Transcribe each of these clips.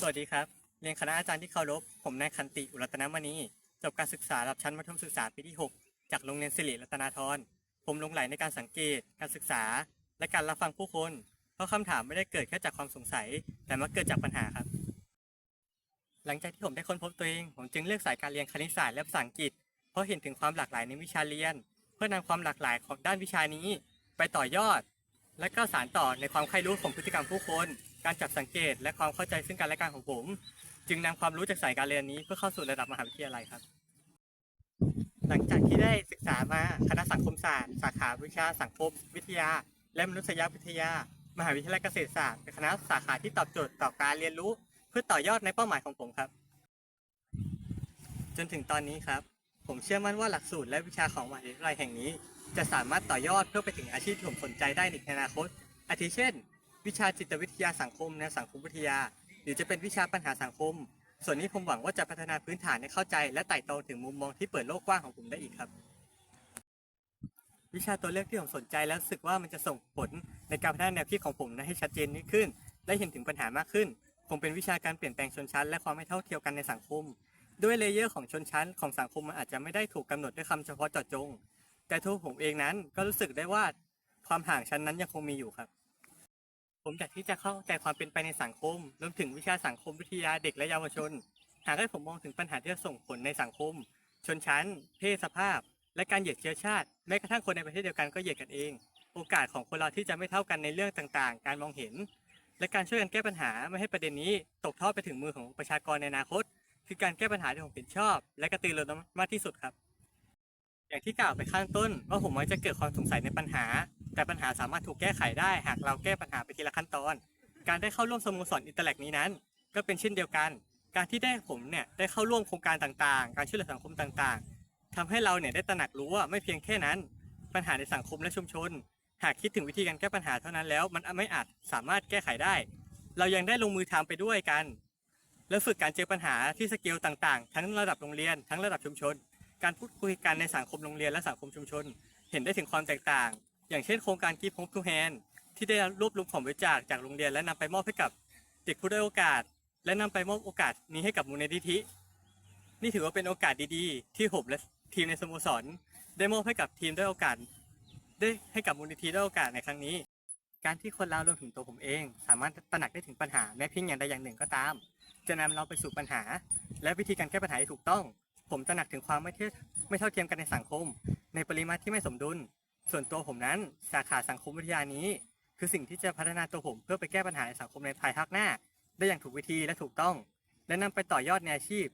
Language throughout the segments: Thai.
สวัสดีครับ เรียนคณะอาจารย์ที่เคารพ ผมนายคันติ อุรัตนมณี จบการศึกษาระดับชั้นมัธยมศึกษาปีที่ 6 จากโรงเรียนสิริรัตนาธร ผมลงไหลในการสังเกต การศึกษา และการรับฟังผู้คน เพราะคำถามไม่ได้เกิดแค่จากความสงสัย แต่มาเกิดจากปัญหาครับ หลังจากที่ผมได้ค้นพบตัวเอง ผมจึงเลือกสายการเรียนคณิตศาสตร์และภาษาอังกฤษ เพราะเห็นถึงความหลากหลายในวิชาเรียน เพื่อนำความหลากหลายของด้านวิชานี้ ไปต่อยอด และก็สานต่อในความใคร่รู้ของพฤติกรรมผู้คน การจับสังเกต และความเข้าใจซึ่งกันและกันของผม จึงนำความรู้จากสายการเรียนนี้เพื่อเข้าสู่ระดับมหาวิทยาลัยครับ หลังจากที่ได้ศึกษามาคณะสังคมศาสตร์ สาขาวิชาสังคมวิทยา และมนุษยวิทยา มหาวิทยาลัยเกษตรศาสตร์เป็นคณะสาขาที่ตอบโจทย์ต่อการเรียนรู้ เพื่อต่อยอดในเป้าหมายของผมครับ จนถึงตอนนี้ครับ ผมเชื่อมั่นว่าหลักสูตรและวิชาของมหาวิทยาลัยแห่งนี้ จะสามารถต่อยอดเพื่อไปถึงอาชีพที่ผมสนใจได้ในอนาคต อาทิเช่น วิชาจิตวิทยาสังคมแนวสังคมวิทยา หรือจะเป็นวิชาปัญหาสังคม ส่วนนี้ผมหวังว่าจะพัฒนาพื้นฐานให้เข้าใจ และไต่โตถึงมุมมองที่เปิดโลกกว้างของผมได้อีกครับ วิชาตัวเลือกที่ผมสนใจแล้วรู้สึกว่ามันจะส่งผลในการพัฒนาแนวคิดของผมให้ชัดเจนยิ่งขึ้น และเห็นถึงปัญหามากขึ้นคงเป็นวิชาการเปลี่ยนแปลงชนชั้น และความไม่เท่าเทียมกันในสังคม ด้วยเลเยอร์ของชนชั้นของสังคมมันอาจจะไม่ได้ถูกกำหนดด้วยคำเฉพาะเจาะจง แต่ตัวผมเองนั้นก็รู้สึกได้ว่าความห่างชั้นนั้นยังคงมีอยู่ครับ ผมอยากที่จะเข้าใจความเป็นไปในสังคมรวมถึงวิชาสังคมวิทยาเด็กและเยาวชน หากให้ผมมองถึงปัญหาที่จะส่งผลในสังคม ชนชั้น เพศสภาพ และการเหยียดเชื้อชาติแม้กระทั่งคนในประเทศเดียวกันก็เหยียดกันเอง โอกาสของคนเราที่จะไม่เท่ากันในเรื่องต่างๆ การมองเห็น และการช่วยกันแก้ปัญหาไม่ให้ประเด็นนี้ตกทอดไปถึงมือของประชากรในอนาคต คือการแก้ปัญหาที่ผมเห็นชอบ และกระตือรือร้นมากที่สุดครับ อย่างที่กล่าวไปข้างต้นว่าผมมักจะเกิดความสงสัยในปัญหา แต่ปัญหาสามารถถูกแก้ไขได้หากเราแก้ปัญหาไปทีละขั้นตอน การได้เข้าร่วมสโมสรอินเตอร์แลกนี้นั้น ก็เป็นเช่นเดียวกัน การที่ได้ผมเนี่ยได้เข้าร่วมโครงการต่างๆ การช่วยเหลือสังคมต่างๆทำให้เราเนี่ยได้ตระหนักรู้ว่าไม่เพียงแค่นั้น ปัญหาในสังคมและชุมชน หากคิดถึงวิธีการแก้ปัญหาเท่านั้นแล้ว มันไม่อาจสามารถแก้ไขได้ เรายังได้ลงมือทำไปด้วยกัน และฝึกการเจอปัญหาที่สเกลต่างๆ ทั้งระดับโรงเรียน ทั้งระดับชุมชน การพูดคุยกันในสังคมโรงเรียนและสังคมชุมชน เห็นได้ถึงความแตกต่าง อย่างเช่นโครงการกีพงทูแฮนที่ได้รวบรวมของบริจาคจากโรงเรียนและนำไปมอบให้กับเด็กผู้ด้อยโอกาส และนำไปมอบโอกาสนี้ให้กับมูลนิธิ นี่ถือว่าเป็นโอกาสดีๆ ที่ผมและทีมในสโมสร ได้มอบให้กับทีมด้อยโอกาส ได้ให้กับมูลนิธิด้อยโอกาสในครั้งนี้ การที่คนเรารวมถึงตัวผมเอง สามารถตระหนักได้ถึงปัญหาแม้เพียงอย่างใดอย่างหนึ่งก็ตาม จะนำเราไปสู่ปัญหา และวิธีการแก้ปัญหาที่ถูกต้อง ผมตระหนักถึงความไม่เท่าไม่เท่าเทียมกันในสังคม ในปริมาตรที่ไม่สมดุล ส่วนตัวผมนั้นสาขาสังคมวิทยานี้ คือสิ่งที่จะพัฒนาตัวผมเพื่อไปแก้ปัญหาในสังคมในภายภาคหน้า ได้อย่างถูกวิธีและถูกต้อง และนำไปต่อยอดในอาชีพ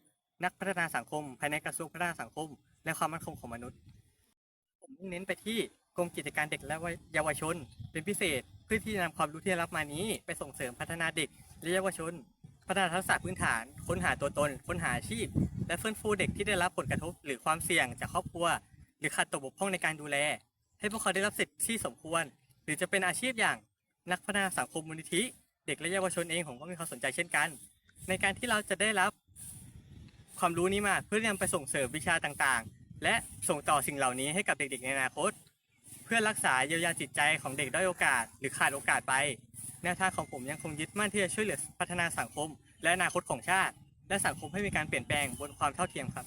นักพัฒนาสังคม ภายในกระทรวงพัฒนาสังคม และความมั่นคงของมนุษย์ ผมเน้นไปที่กรมกิจการเด็กและเยาวชน เป็นพิเศษเพื่อที่จะนำความรู้ที่ได้รับมานี้ ไปส่งเสริมพัฒนาเด็กและเยาวชน พัฒนาทักษะพื้นฐาน ค้นหาตัวตน ค้นหาอาชีพ และฟื้นฟูเด็กที่ได้รับผลกระทบ หรือความเสี่ยงจากครอบครัว หรือขาดตกบกพร่องในการดูแล ให้พวกเขาได้รับสิทธิที่สมควร หรือจะเป็นอาชีพอย่างนักพัฒนาสังคมมูลนิธิ เด็กและเยาวชนเองผมก็มีความสนใจเช่นกัน ในการที่เราจะได้รับความรู้นี้มาเพื่อนำไปส่งเสริมวิชาต่างๆ และส่งต่อสิ่งเหล่านี้ให้กับเด็กๆ ในอนาคต เพื่อรักษาเยียวยาจิตใจของเด็กด้อยโอกาส หรือขาดโอกาสไป แนวทางของผมยังคงยึดมั่นที่จะช่วยเหลือพัฒนาสังคม และอนาคตของชาติ และสังคมให้มีการเปลี่ยนแปลงบนความเท่าเทียมครับ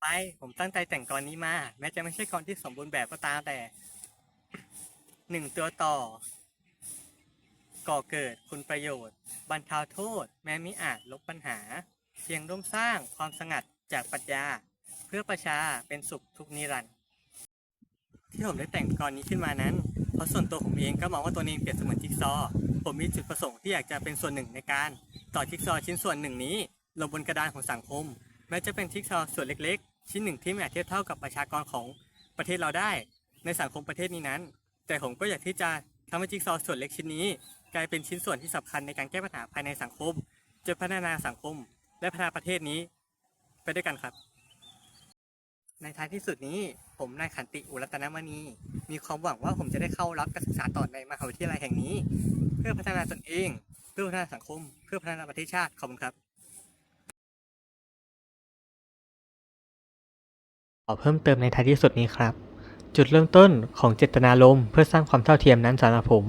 ไปผมตั้งใจแต่งกรนี้มา แม้จะไม่ใช่กรที่สมบูรณ์แบบก็ตามแต่หนึ่งตัวต่อ ก่อเกิดคุณประโยชน์ บรรเทาโทษ แม้มิอาจลบปัญหา เพียงร่วมสร้างความสงัดจากปรัชญา เพื่อประชาเป็นสุขทุกนิรันดร์ที่ผมได้แต่งกรนี้ขึ้นมานั้น ราะส่วนตัวผมเองก็มองว่าตัวเองเปรียบเสมือนจิ๊กซอ ผมมีจุดประสงค์ที่อยากจะเป็นส่วนหนึ่งในการต่อจิ๊กซอชิ้นส่วนหนึ่งนี้ลงบนกระดานของสังคม แม้จะเป็นจิ๊กซอส่วนเล็กๆ ชิ้นหนึ่งที่ไม่อาจเทียบเท่ากับประชากรของประเทศเราได้ ในสังคมประเทศนี้นั้น แต่ผมก็อยากที่จะทำให้จิ๊กซอส่วนเล็กชิ้นนี้ กลายเป็นชิ้นส่วนที่สำคัญในการแก้ปัญหาภายในสังคม จะพัฒนาสังคม และพัฒนาประเทศนี้ ไปด้วยกันครับ ในท้ายที่สุดนี้ผมนายขันติอุรัตนมณี มีความหวังว่าผมจะได้เข้ารับการศึกษาต่อในมหาวิทยาลัยแห่งนี้ เพื่อพัฒนาตนเอง เพื่อพัฒนาสังคม เพื่อพัฒนาประเทศชาติขอบคุณครับขอเพิ่มเติมในท้ายที่สุดนี้ครับ จุดเริ่มต้นของเจตนารมณ์เพื่อสร้างความเท่าเทียมนั้นสำหรับผม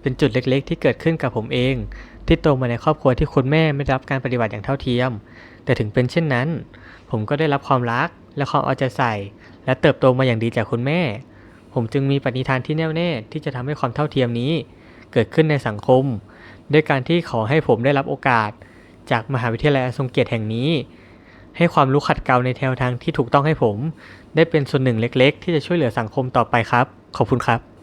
เป็นจุดเล็กๆ ที่เกิดขึ้นกับผมเอง ที่โตมาในครอบครัวที่คุณแม่ไม่ได้รับการปฏิบัติอย่างเท่าเทียม แต่ถึงเป็นเช่นนั้น ผมก็ได้รับความรัก และความเอาใจใส่ และเติบโตมาอย่างดีจากคุณแม่ ผมจึงมีปณิธานที่แน่วแน่ที่จะทำให้ความเท่าเทียมนี้ เกิดขึ้นในสังคม ด้วยการที่ขอให้ผมได้รับโอกาส จากมหาวิทยาลัยอันทรงเกียรติแห่งนี้ ให้ความรู้ขัดเกลาในแนวทางที่ถูกต้องให้ผม ได้เป็นส่วนหนึ่งเล็ก ๆ ที่จะช่วยเหลือสังคมต่อไปครับ ขอบคุณครับ